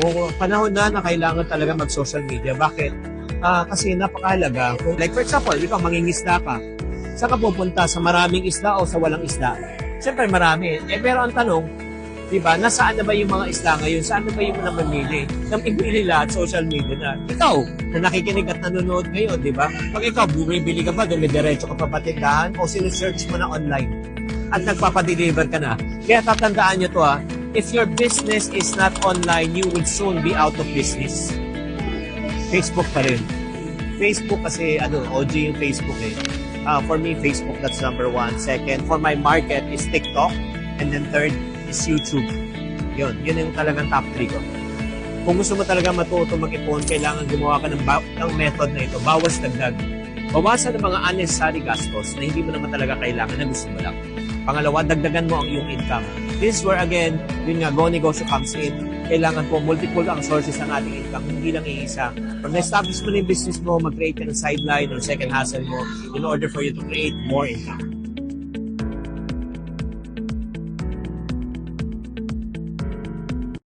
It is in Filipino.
O panahon na na kailangan talaga mag-social media. Bakit? Ah, kasi napakahalaga. Kung, like for example, ikaw mangingisda ka. Saan ka pupunta? Sa maraming isda o sa walang isda? Siyempre marami. Eh, pero ang tanong, di ba, nasaan na ba yung mga isda ngayon? Saan na ba yung mga mamili? Nang ipili lahat, social media na. Ikaw, na nakikinig at nanonood ngayon, di ba? Pag ikaw, bumibili ka ba, dumidiretso ka pa patindahan o sinesearch mo na online at nagpapadeliver ka na. Kaya tatandaan nyo to ha, if your business is not online, you will soon be out of business. Facebook pa rin. Facebook kasi, ano, OG yung Facebook eh. Uh, for me, Facebook, that's number one. Second, for my market is TikTok. And then third is YouTube. Yun, yun yung talagang top 3 ko. Kung gusto mo talaga matuto mag-ipon, kailangan gumawa ka ng, ng method na ito. Bawas dagdag. Bawasan ng mga unnecessary gastos na hindi mo naman talaga kailangan na gusto mo lang. Pangalawa, dagdagan mo ang iyong income. This is where again, yun nga, Go Negosyo comes in. Kailangan po multiple ang sources ng ating income, hindi lang iisa. Pag na-establish mo na yung business mo, mag-create ka ng sideline or second hustle mo in order for you to create more income.